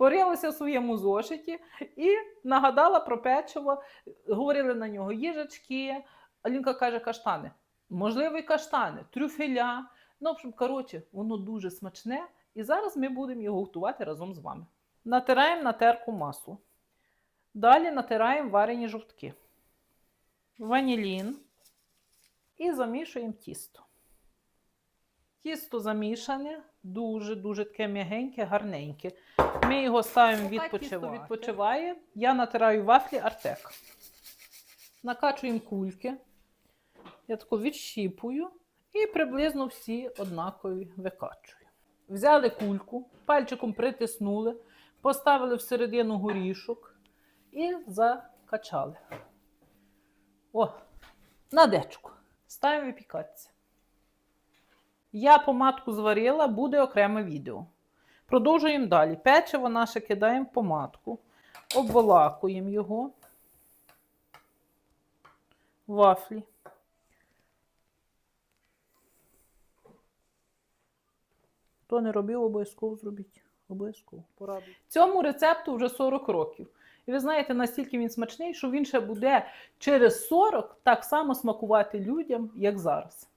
порилася в своєму зошиті і нагадала про печиво. Говорили на нього їжачки. Алінка каже каштани. Можливо, і каштани, трюфеля. Ну, в общем, коротше, воно дуже смачне. І зараз ми будемо його готувати разом з вами. Натираємо на терку масло. Далі натираємо варені жовтки, ванілін і замішуємо тісто. Тісто замішане, дуже-дуже таке м'ягеньке, гарненьке. Ми його ставимо відпочивати. відпочиває. Я натираю вафлі Артек. Накачуємо кульки. Я тако відщіпую і приблизно всі однакові викачую. Взяли кульку, пальчиком притиснули, поставили всередину горішок і закачали. О, на дечку. Ставимо випікатися. Я помадку зварила, буде окреме відео. Продовжуємо далі. Печиво наше кидаємо в помадку, обволакуємо його. Вафлі. Хто не робив, обов'язково зробіть. Обов'язково порадуйте. Цьому рецепту вже 40 років. І ви знаєте, настільки він смачний, що він ще буде через 40 так само смакувати людям, як зараз.